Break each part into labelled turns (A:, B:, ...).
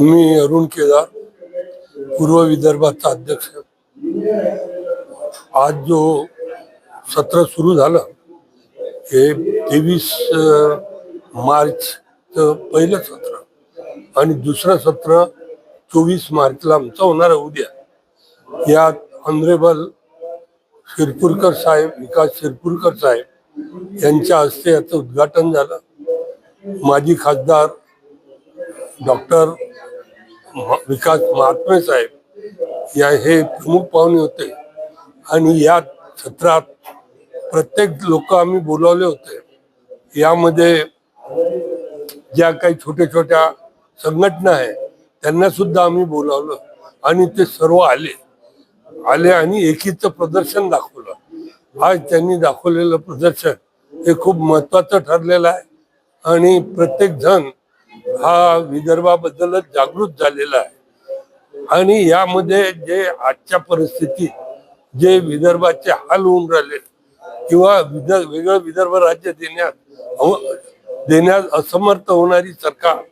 A: मी अरुण केदार पूर्व विदर्भाचा अध्यक्ष. आज जो सत्र सुरू झालं हे तेवीस मार्चचं पहिलं सत्र आणि दुसरं सत्र चोवीस मार्चला आमचं होणार आहे उद्या. यात ऑनरेबल शिरपूरकर साहेब विकास शिरपूरकर साहेब यांच्या हस्ते याचं उद्घाटन झालं. माजी खासदार डॉक्टर म- विकास महात्मे साहेब या हे प्रमुख पाहुणे होते. आणि या सत्रात प्रत्येक लोक आम्ही बोलावले होते. यामध्ये ज्या काही छोट्या छोट्या संघटना आहे त्यांना सुद्धा आम्ही बोलावलं. आणि ते सर्व आले. आले आणि एकीचं प्रदर्शन दाखवलं. आज त्यांनी दाखवलेलं प्रदर्शन हे खूप महत्वाचं ठरलेलं आहे. आणि प्रत्येक जण हा विदर्भाबद्दलच जागृत झालेला आहे. आणि यामध्ये जे आजच्या परिस्थितीत जे विदर्भाचे हाल होऊन राहिले किंवा विदर्भ वेगळं विदर्भ राज्य देण्यात अव- देण्यात असमर्थ होणारी सरकार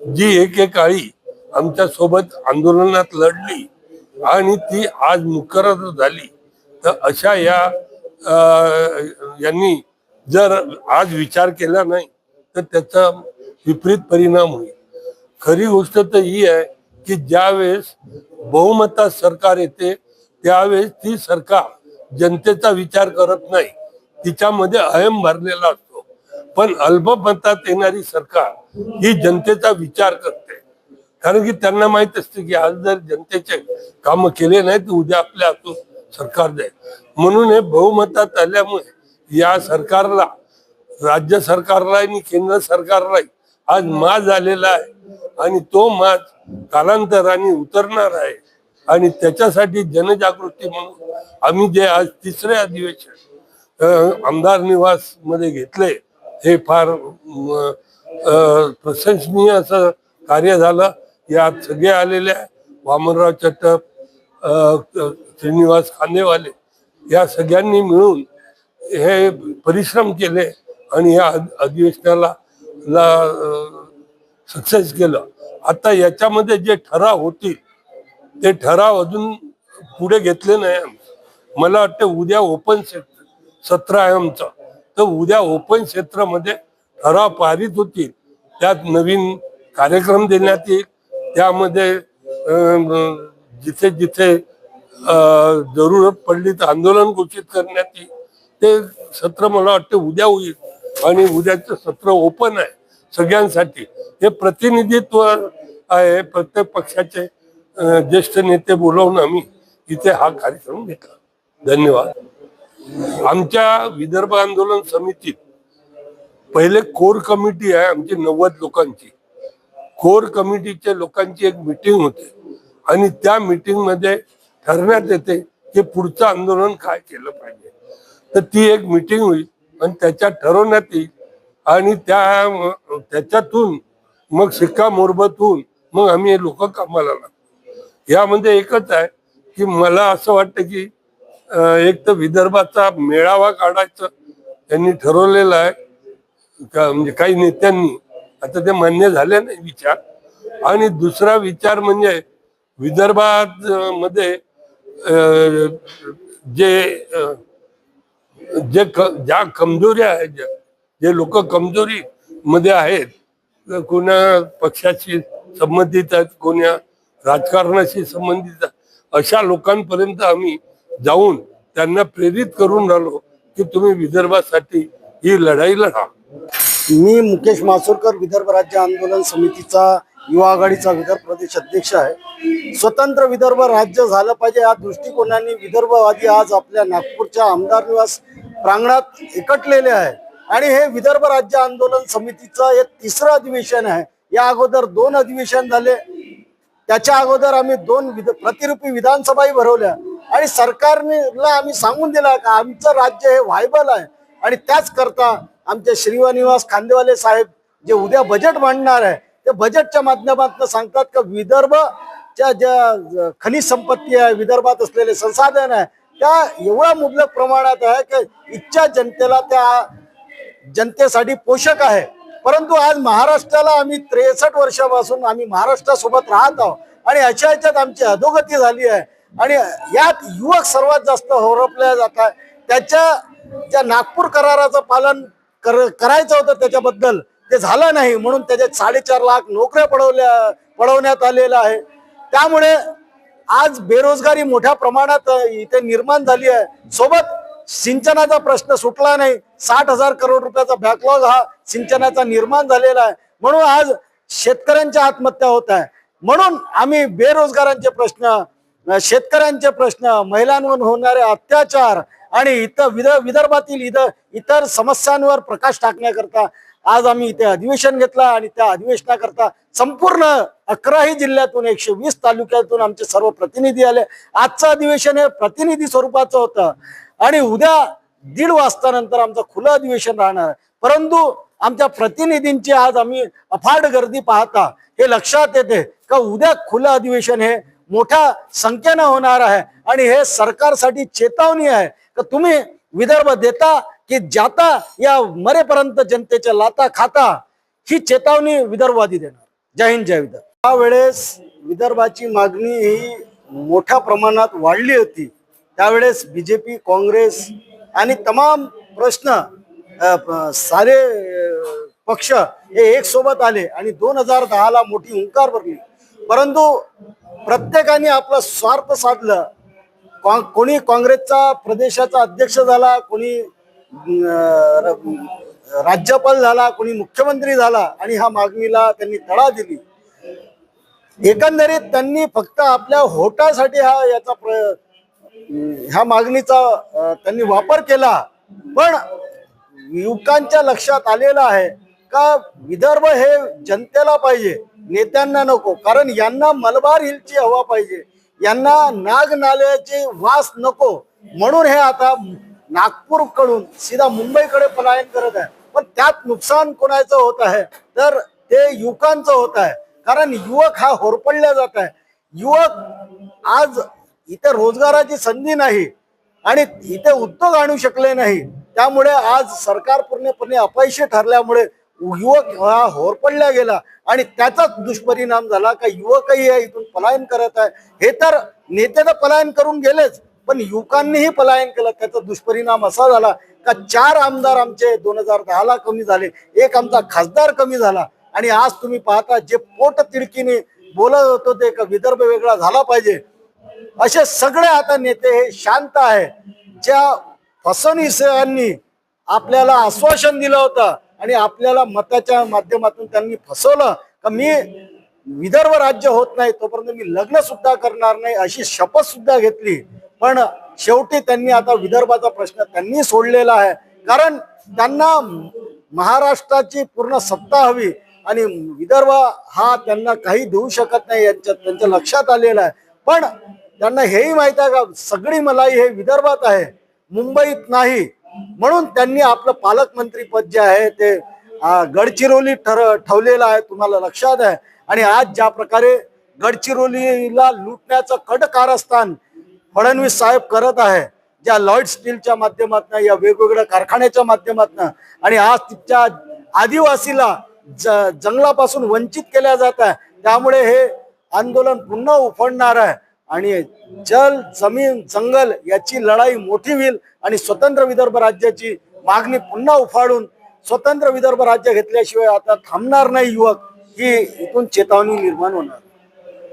A: जी एकेकाळी आमच्यासोबत आंदोलनात लढली आणि ती आज मुकरर झाली. तर अशा या यांनी जर आज विचार केला नाही तर त्याचा विपरीत परिणाम होईल. खरी गोष्ट तर ही आहे की ज्यावेळेस बहुमतात सरकार येते त्यावेळेस ती सरकार जनतेचा विचार करत नाही तिच्यामध्ये अयम भरलेला असतो. पण अल्पमतात येणारी सरकार ही जनतेचा विचार करते. कारण की त्यांना माहीत असते की आज जर जनतेचे काम केले नाही तर उद्या आपल्या हातून सरकार जाईल. म्हणून हे बहुमतात आल्यामुळे या सरकारला राज्य सरकारला आणि केंद्र सरकारलाही आज माज आलेला आहे आणि तो माज कालांतराने उतरणार आहे आणि त्याच्यासाठी जनजागृती म्हणून आम्ही जे आज तिसरे अधिवेशन आमदार निवासमध्ये घेतले हे फार प्रशंसनीय असं कार्य झालं यात सगळे आलेले आहे. वामनराव चट्टप श्रीनिवास खांदेवाले या सगळ्यांनी मिळून हे परिश्रम केले आणि या अधि- अधिवेशनाला सक्सेस केलं. आता याच्यामध्ये जे ठराव होतील ते ठराव अजून पुढे घेतले नाही मला वाटतं उद्या ओपन क्षेत्र सत्र आहे आमचं. तर उद्या ओपन क्षेत्रामध्ये ठराव पारित होतील. त्यात नवीन कार्यक्रम देण्यात येईल. त्यामध्ये जिथे जिथे जरूरत पडली तर आंदोलन घोषित करण्यात येईल. ते सत्र मला वाटतं उद्या होईल. आणि उद्याचं सत्र ओपन आहे. सगळ्यांसाठी. हे प्रतिनिधित्व आहे प्रत्येक पक्षाचे ज्येष्ठ नेते बोलवून आम्ही इथे हा कार्यक्रम घेतला. धन्यवाद. आमच्या विदर्भ आंदोलन समितीत पहिले कोर कमिटी आहे आमची नव्वद लोकांची. कोर कमिटीच्या लोकांची एक मिटिंग होते आणि त्या मिटिंगमध्ये ठरण्यात येते की पुढचं आंदोलन काय केलं पाहिजे. तर ती एक मिटिंग होईल आणि त्याच्यात ठरवण्यात येईल आणि त्या त्याच्यातून मग शिक्कामोर्बत मोरबतून मग आम्ही लोक कामाला लागतो यामध्ये एकच आहे की मला असं वाटतं की एक तर विदर्भाचा मेळावा काढायचं त्यांनी ठरवलेलं आहे. का म्हणजे काही नेत्यांनी आता ते मान्य झाले नाही विचार. आणि दुसरा विचार म्हणजे विदर्भात मध्ये जे जे क- ज्या कमजोऱ्या आहेत ज्या- जे लोक कमजोरी मध्ये आहेत. कोणा पक्षाशी संबंधित आहेत कोण्या राजकारणाशी संबंधित अशा लोकांपर्यंत आम्ही जाऊन त्यांना प्रेरित करून राहिलो की तुम्ही विदर्भासाठी ही लढाई लढा.
B: मी मुकेश मासुरकर विदर्भ राज्य आंदोलन समितीचा युवा आघाडीचा विदर्भ प्रदेश अध्यक्ष आहे. स्वतंत्र विदर्भ राज्य झालं पाहिजे या दृष्टिकोनाने विदर्भवादी आज आपल्या नागपूरच्या आमदार निवास प्रांगणात एकटलेले आहे आणि हे विदर्भ राज्य आंदोलन समितीचं हे तिसरं अधिवेशन आहे. या अगोदर दोन अधिवेशन झाले. त्याच्या अगोदर आम्ही दोन विद प्रतिरूपी विधानसभाही भरवल्या. आणि सरकारला आम्ही सांगून दिला का आमचं राज्य हे व्हायबल आहे. आणि त्याच करता आमचे श्रीवानिवास खांदेवाले साहेब जे उद्या बजेट मांडणार आहे ते बजेटच्या माध्यमातून सांगतात का विदर्भच्या ज्या खनिज संपत्ती आहे विदर्भात असलेले संसाधन आहे त्या एवढ्या मुबलक प्रमाणात आहे की इच्छा जनतेला त्या जनतेसाठी पोषक आहे. परंतु आज महाराष्ट्राला आम्ही त्रेसष्ट वर्षापासून आम्ही महाराष्ट्रासोबत राहत आहोत. आणि अशा याच्यात आमची अधोगती झाली आहे. आणि यात युवक सर्वात जास्त होरपल्या जात आहे. त्याच्या ज्या नागपूर कराराचं पालन कर करायचं होतं त्याच्याबद्दल ते झालं नाही. म्हणून त्याच्यात साडेचार लाख नोकऱ्या पडवल्या पडवण्यात आलेल्या आहे. त्यामुळे आज बेरोजगारी मोठ्या प्रमाणात इथे निर्माण झाली आहे. सोबत सिंचनाचा प्रश्न सुटला नाही. साठ हजार करोड रुपयाचा बॅकलॉग हा सिंचनाचा निर्माण झालेला आहे. म्हणून आज शेतकऱ्यांच्या आत्महत्या होत आहे. म्हणून आम्ही बेरोजगारांचे प्रश्न शेतकऱ्यांचे प्रश्न महिलांवर होणारे अत्याचार आणि इतर विद विदर्भातील इतर इतर समस्यांवर प्रकाश टाकण्याकरता आज आम्ही इथे अधिवेशन घेतला आणि त्या अधिवेशनाकरता संपूर्ण अकराही जिल्ह्यातून एकशे वीस तालुक्यातून आमचे सर्व प्रतिनिधी आले. आजचं अधिवेशन हे प्रतिनिधी स्वरूपाचं होतं. आणि उद्या दीड वाजता नंतर आमचं खुलं अधिवेशन राहणार आहे. परंतु आमच्या प्रतिनिधींची आज आम्ही अफाट गर्दी पाहता हे लक्षात येते का उद्या खुलं अधिवेशन हे मोठ्या संख्येनं होणार आहे आणि हे सरकारसाठी चेतावणी आहे का तुम्ही विदर्भ देता की जाता या मरेपर्यंत जनतेच्या लाता खाता ही चेतावणी विदर्भवादी देणार जय हिंद जय विदर्भ त्यावेळेस विदर्भाची मागणी ही मोठ्या प्रमाणात वाढली होती त्यावेळेस बी जे पी काँग्रेस आणि तमाम प्रश्न सारे पक्ष हे एक सोबत आले आणि दोन हजार दहाला मोठी हुंकार भरली. परंतु प्रत्येकाने आपलं स्वार्थ साधलं. कोणी काँग्रेसचा प्रदेशाचा अध्यक्ष झाला कोणी र- राज्यपाल झाला कोणी मुख्यमंत्री झाला आणि ह्या मागणीला त्यांनी तडा दिली. एकंदरीत त्यांनी फक्त आपल्या होटासाठी हा याचा प्र ह्या मागणीचा त्यांनी वापर केला पण युवकांच्या लक्षात आलेलं आहे का विदर्भ हे जनतेला पाहिजे नेत्यांना नको. कारण यांना मलबार हिलची हवा पाहिजे. यांना नाग नाल्याचे वास नको. म्हणून हे आता नागपूरकडून सीधा मुंबईकडे पलायन करत आहे. पण त्यात नुकसान कोणाचं होत आहे? तर ते युवकांचं होत आहे. कारण युवक हा होरपडल्या जात आहे. युवक आज इथे रोजगाराची संधी नाही आणि इथे उद्योग आणू शकले नाही. त्यामुळे आज सरकार पूर्णपणे अपयशी ठरल्यामुळे युवक हा होरपडला गेला आणि त्याचाच दुष्परिणाम झाला का युवकही इथून पलायन करत आहे. हे तर नेते तर पलायन करून गेलेच पण युवकांनीही पलायन केलं. त्याचा दुष्परिणाम असा झाला का चार आमदार आमचे दोन हजार दहाला कमी झाले एक आमचा खासदार कमी झाला. आणि आज तुम्ही पाहता जे पोट तिडकीने बोलत होते का विदर्भ वेगळा झाला पाहिजे असे सगळे आता नेते हे शांत आहे. ज्या फसवणीसांनी आपल्याला आश्वासन दिलं होतं आणि आपल्याला मताच्या माध्यमातून त्यांनी फसवलं का मी विदर्भ राज्य होत नाही तोपर्यंत मी लग्न सुद्धा करणार नाही अशी शपथ सुद्धा घेतली. पण शेवटी त्यांनी आता विदर्भाचा प्रश्न त्यांनी सोडलेला आहे. कारण त्यांना महाराष्ट्राची पूर्ण सत्ता हवी आणि विदर्भ हा त्यांना काही देऊ शकत नाही यांच्या त्यांच्या लक्षात आलेलं आहे. पण त्यांना हेही माहीत आहे का सगळी मलाई हे विदर्भात आहे मुंबईत नाही. म्हणून त्यांनी आपलं पालकमंत्री पद जे आहे ते गडचिरोली ठर ठेवलेलं आहे तुम्हाला लक्षात आहे. आणि आज ज्या प्रकारे गडचिरोलीला लुटण्याचं कट कारस्थान फडणवीस साहेब करत आहे ज्या लॉईड स्टीलच्या माध्यमातून या वेगवेगळ्या कारखान्याच्या माध्यमातून आणि आज तिथच्या आदिवासीला ज जंगलापासून वंचित केल्या जात आहे त्यामुळे हे आंदोलन पुन्हा उफडणार आहे. आणि जल जमीन जंगल याची लढाई मोठी होईल आणि स्वतंत्र विदर्भ राज्याची मागणी पुन्हा उफाडून स्वतंत्र विदर्भ राज्य घेतल्याशिवाय आता थांबणार नाही युवक. ही इथून चेतावणी निर्माण होणार.